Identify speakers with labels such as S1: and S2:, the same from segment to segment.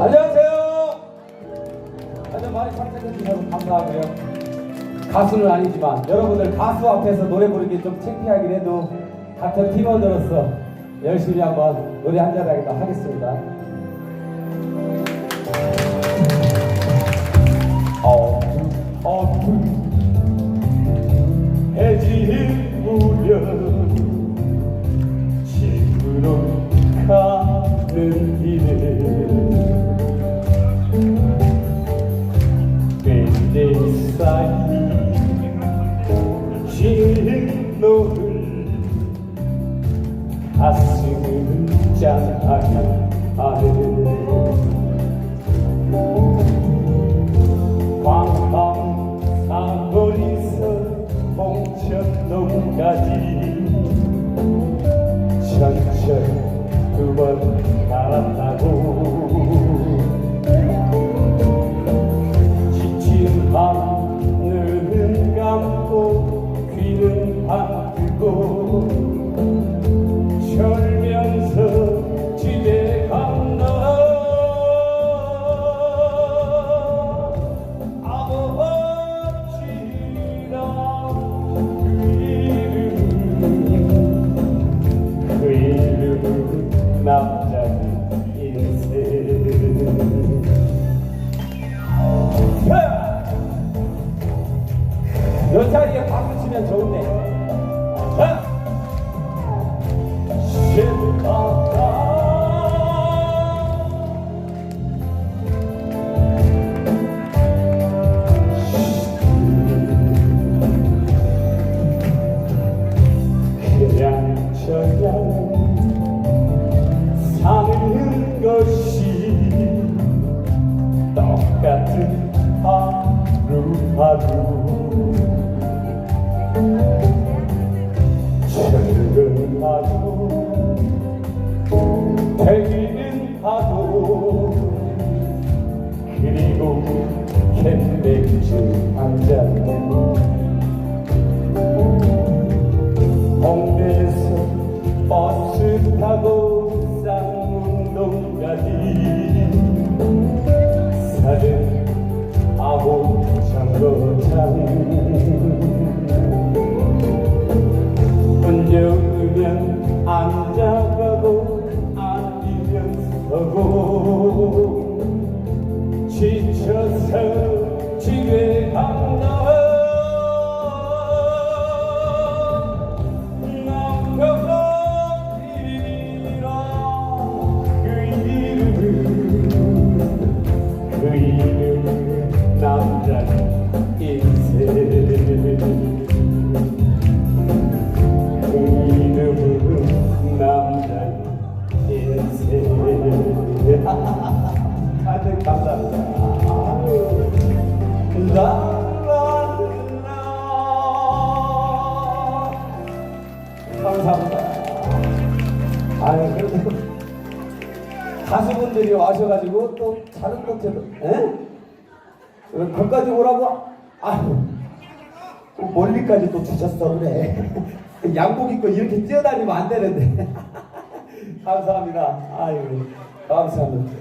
S1: 안녕하세요. 아주 많이 참석해 주셔서 감사하고요. 가수는 아니지만 여러분들 가수 앞에서 노래 부르기 좀 창피하긴 해도 같은 팀원으로서 열심히 한번 노래 한 잔하기도 하겠습니다. uh, 그 출근하고 퇴근은 하고 그리고 캔맥주 한잔 멀리까지 또 주셨어 그래 양복 입고 이렇게 뛰어다니면 안 되는데 감사합니다 아유 감사합니다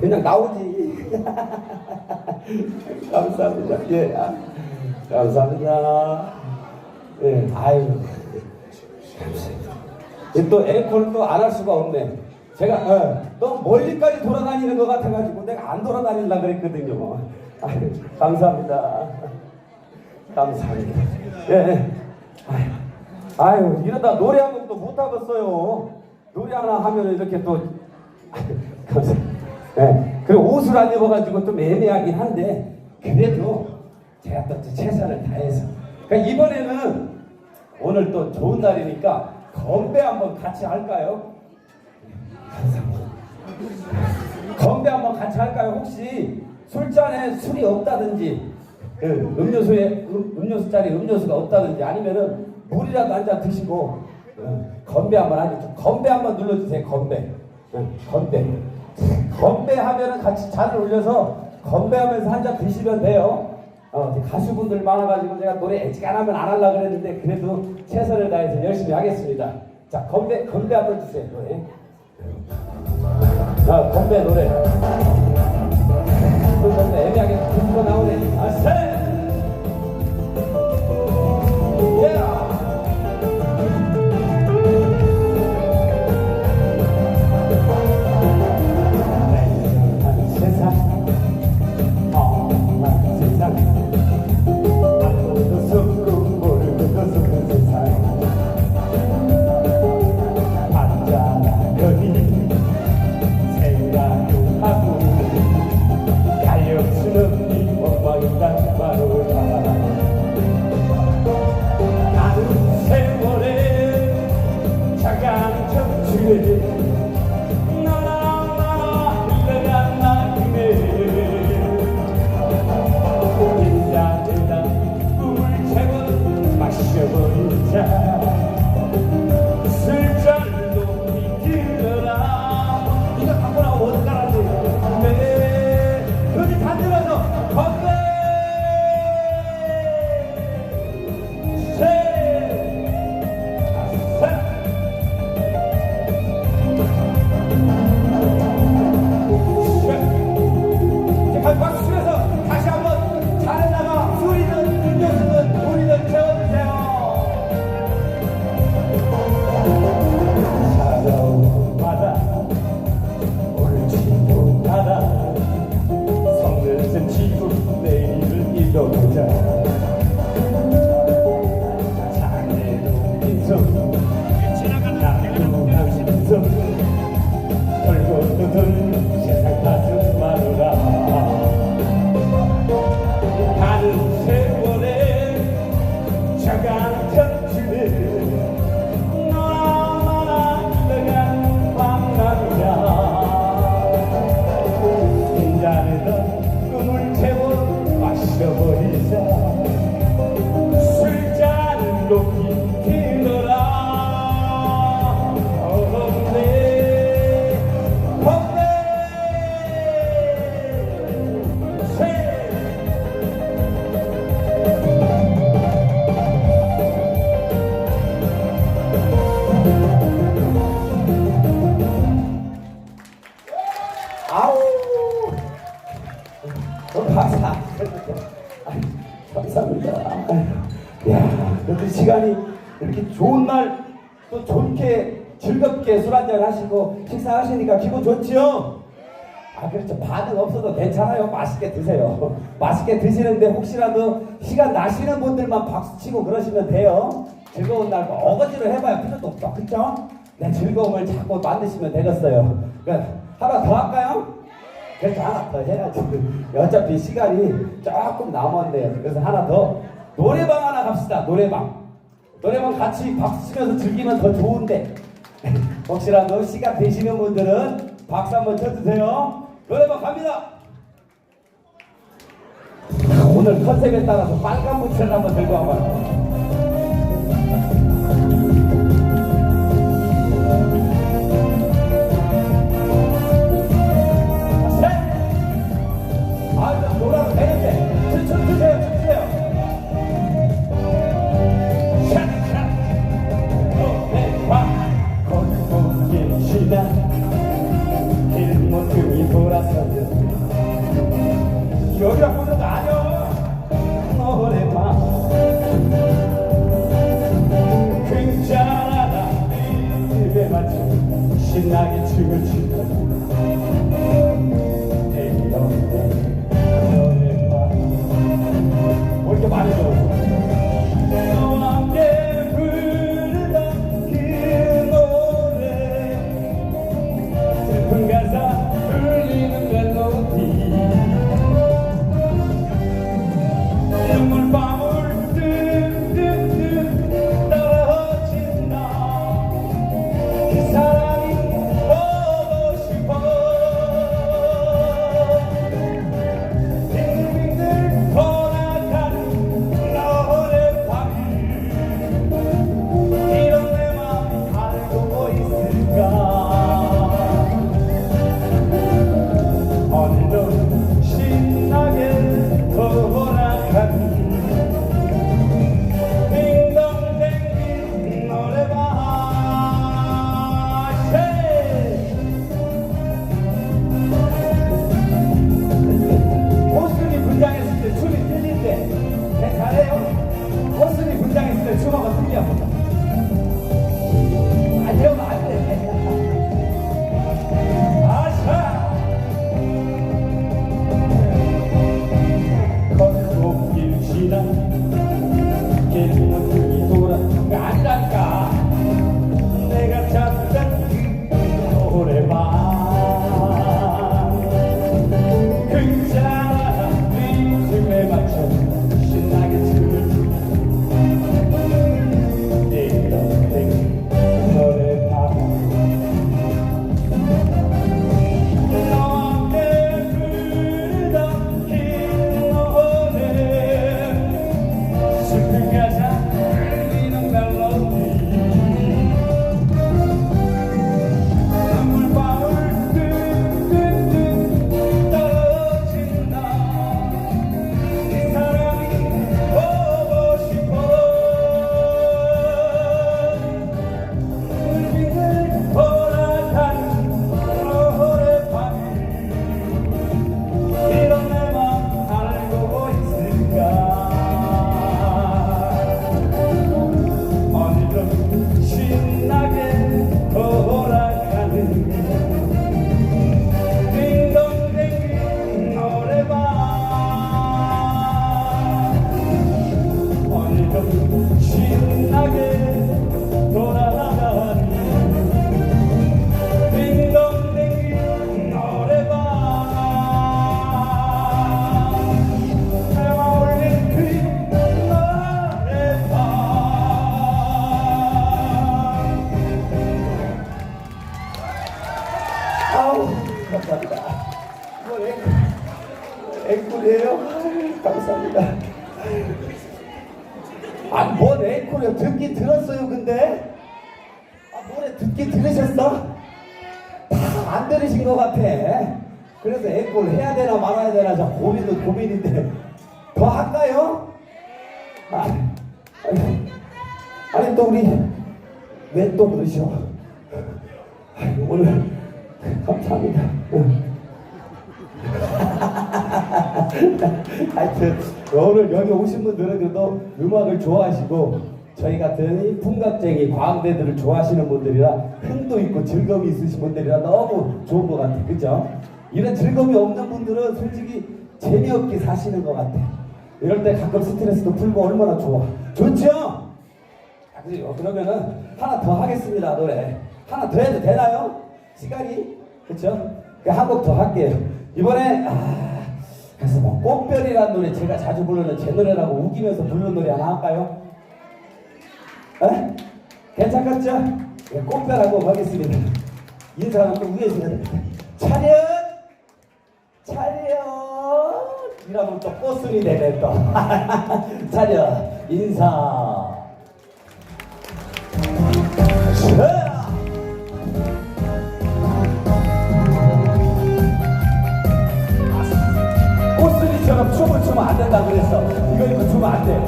S1: 그냥 나오지 감사합니다 예 아, 감사합니다 예 아유 감사합니다 이또 앵콜을 또 안 할 수가 없네. 제가 어, 너무 멀리까지 돌아다니는 것 같아가지고 내가 안 돌아다닐라 그랬거든요. 뭐. 아유, 감사합니다. 감사합니다. 예. 예. 아유, 아유 이러다 노래 한 곡도 못 하겠어요. 노래 하나 하면 이렇게 또 아유, 감사합니다. 예. 그리고 옷을 안 입어가지고 좀 애매하긴 한데 그래도 제가 또 최선을 다해서. 그러니까 이번에는 오늘 또 좋은 날이니까 건배 한번 같이 할까요? 감사합니다. 건배 한번 같이 할까요? 혹시 술잔에 술이 없다든지 그 음료수에 음, 음료수 자리 음료수가 없다든지 아니면은 물이라도 한 잔 드시고 어, 건배 한번 하죠. 건배 한번 눌러주세요. 건배. 어, 건배. 건배 하면은 같이 잔을 올려서 건배하면서 한 잔 드시면 돼요. 어, 가수분들 많아가지고 제가 노래 애지간하면 안 하려고 그랬는데 그래도 최선을 다해서 열심히 하겠습니다. 자, 건배, 건배 한번 주세요. 노래. 아, 건배 노래. 식사하시니까 기분 좋지요? 아 그렇죠. 반응 없어도 괜찮아요. 맛있게 드세요. 맛있게 드시는데 혹시라도 시간 나시는 분들만 박수 치고 그러시면 돼요. 즐거운 날 뭐 어거지로 해봐야 필요도 없어 그쵸? 내 즐거움을 자꾸 만드시면 되겠어요. 그러니까 하나 더 할까요? 그래서 하나 더 해야지 어차피 시간이 조금 남았네요. 그래서 하나 더. 노래방 하나 갑시다. 노래방. 노래방 같이 박수 치면서 즐기면 더 좋은데 혹시라도 시간 되시는 분들은 박수 한번 쳐주세요. 노래방 갑니다. 오늘 컨셉에 따라서 빨간 부채를 한번 들고 와봐요 신나 안 들으신 것 같아. 그래서 앵콜 해야 되나 말아야 되나 저 고민도 고민인데 더 할까요? 아, 아니, 아니 또 우리 왜 또 그러셔? 아이고, 오늘 감사합니다. 응. 하여튼 오늘 여기 오신 분들은 그래도 음악을 좋아하시고 저희 같은 이 풍각쟁이 과학대들을 좋아하시는 분들이라 흥도 있고 즐거움이 있으신 분들이라 너무 좋은 것 같아 그죠? 이런 즐거움이 없는 분들은 솔직히 재미없게 사시는 것 같아 이럴 때 가끔 스트레스도 풀고 얼마나 좋아 좋죠? 아, 그래요. 그러면은 하나 더 하겠습니다 노래 하나 더 해도 되나요? 시간이 그쵸? 한곡 더 할게요 이번에 아 그래서 뭐 꽃별이라는 노래 제가 자주 부르는 제 노래라고 우기면서 부르는 노래 하나 할까요? 에? 괜찮겠죠? 예, 꽃별하고 하겠습니다. 인사는 또 위에서 해야 됩니다. 차렷! 차렷! 이러면 또 꽃순이 되네 또. 차렷! 인사! 자. 꽃순이처럼 춤을 추면 안 된다 그랬어 이거 이거 추면 안 돼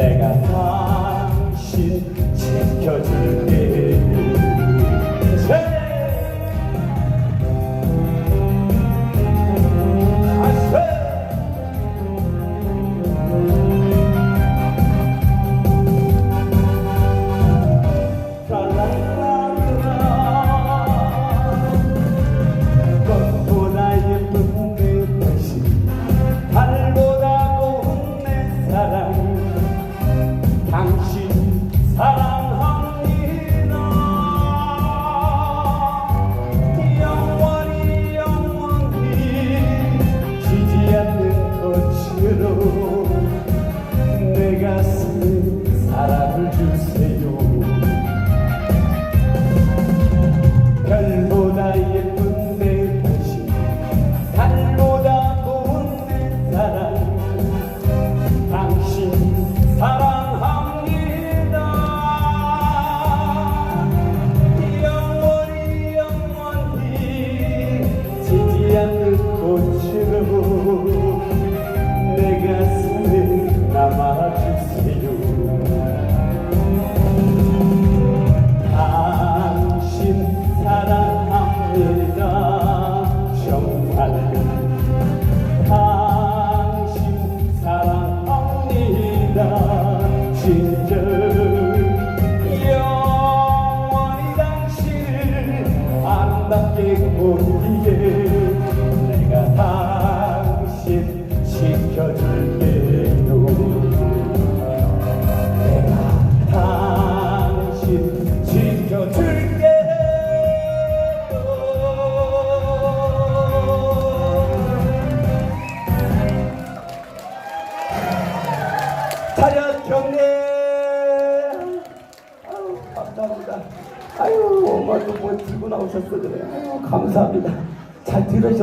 S1: 내가 당신 지켜줄게. 내 가슴에 사랑을 주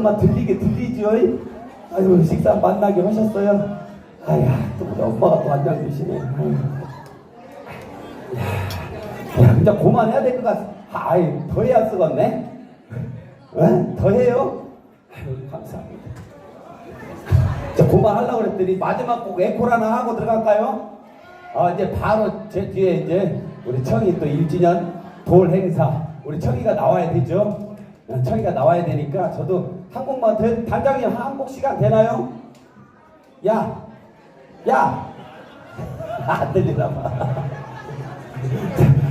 S1: 엄마 들리게 들리죠? 아유, 식사 만나게 하셨어요? 아야, 또 우리 엄마가 또 주시네. 아유. 야, 야, 이제 그만해야 될 것 같아. 아이, 더 해야 쓰겠네? 에? 더 해요? 아유, 감사합니다. 자, 그만하려고 그랬더니 마지막 곡 앵콜 하나 하고 들어갈까요? 아, 이제 바로 제 뒤에 이제 우리 청이 또 1주년 돌 행사. 우리 청이가 나와야 되죠? 어, 청이가 나와야 되니까 저도 한 곡만 더, 단장님 한곡 시간 되나요? 야! 야! 안 들리나 봐.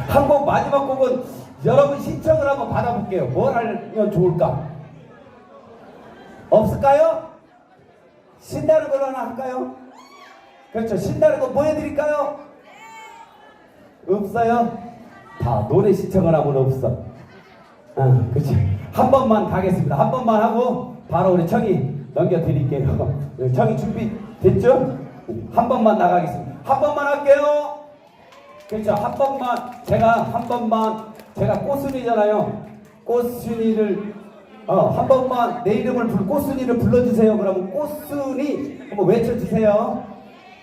S1: 한곡 마지막 곡은 여러분 신청을 한번 받아볼게요. 뭘 하면 좋을까? 없을까요? 신다는 걸로 하나 할까요? 그렇죠. 신다는 거 보여드릴까요? 없어요? 다 노래 신청을 하면 없어. 어, 그렇지. 한 번만 가겠습니다. 한 번만 하고 바로 우리 청이 넘겨드릴게요. 청이 준비 됐죠? 한 번만 나가겠습니다. 한 번만 할게요. 그렇죠. 한 번만 제가 한 번만 제가 꽃순이잖아요. 꽃순이를 어, 한 번만 내 이름을 불 꽃순이를 불러주세요. 그러면 꽃순이 한번 외쳐주세요.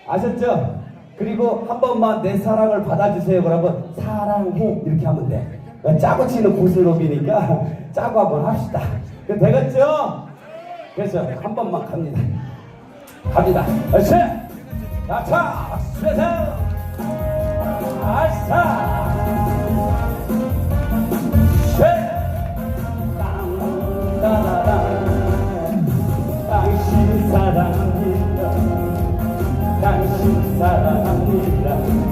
S1: 아셨죠? 그리고 한 번만 내 사랑을 받아주세요. 그러면 사랑해 이렇게 하면 돼. 어, 짜고 치는 고스톱이니까 짜고 한번 합시다. 그 되겠죠? 그래서 한 번만 갑니다. 갑니다. 어시! 자차! 쓰세요! 아싸! 쉐! 땅 따라라 당신 사랑합니다 당신 사랑합니다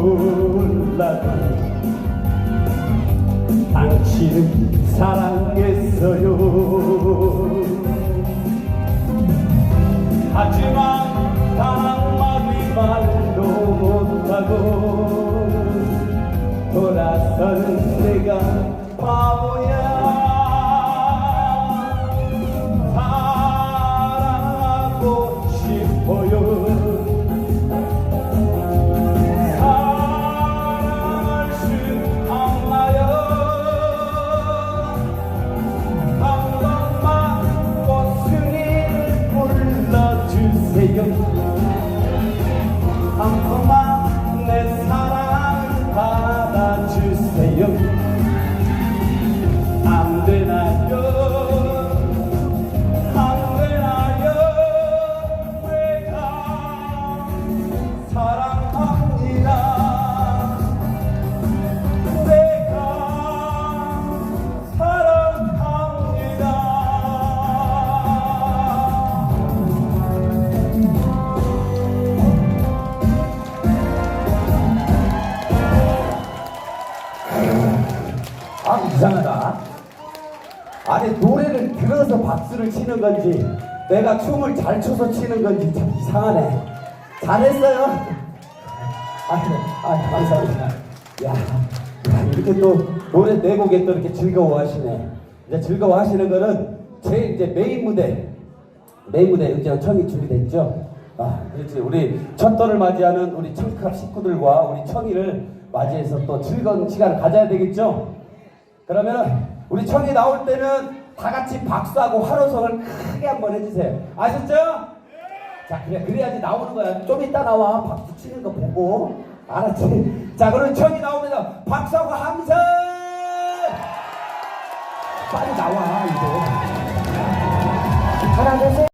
S1: 몰라도 당신을 사랑했어요. 하지만 단 한마디 말도 못하고 돌아서는 내가 바보야 잘 춰서 치는 건지 참 이상하네. 잘했어요. 아, 아 감사합니다. 야, 야, 이렇게 또 노래 네 곡에 또 이렇게 즐거워하시네. 이제 즐거워하시는 거는 제 이제 메인 무대, 메인 무대 이제 청이 준비됐죠. 아, 그렇지. 우리 첫 돌을 맞이하는 우리 청클럽 식구들과 우리 청이를 맞이해서 또 즐거운 시간을 가져야 되겠죠. 그러면 우리 청이 나올 때는 다 같이 박수하고 환호성을 크게 한번 해주세요. 아셨죠? 자, 그래, 그래야지 나오는 거야. 좀 이따 나와. 박수 치는 거 보고. 알았지? 자, 그럼 청이 나오면 박수하고 함성! 빨리 나와, 이제.
S2: 하나 둘 셋.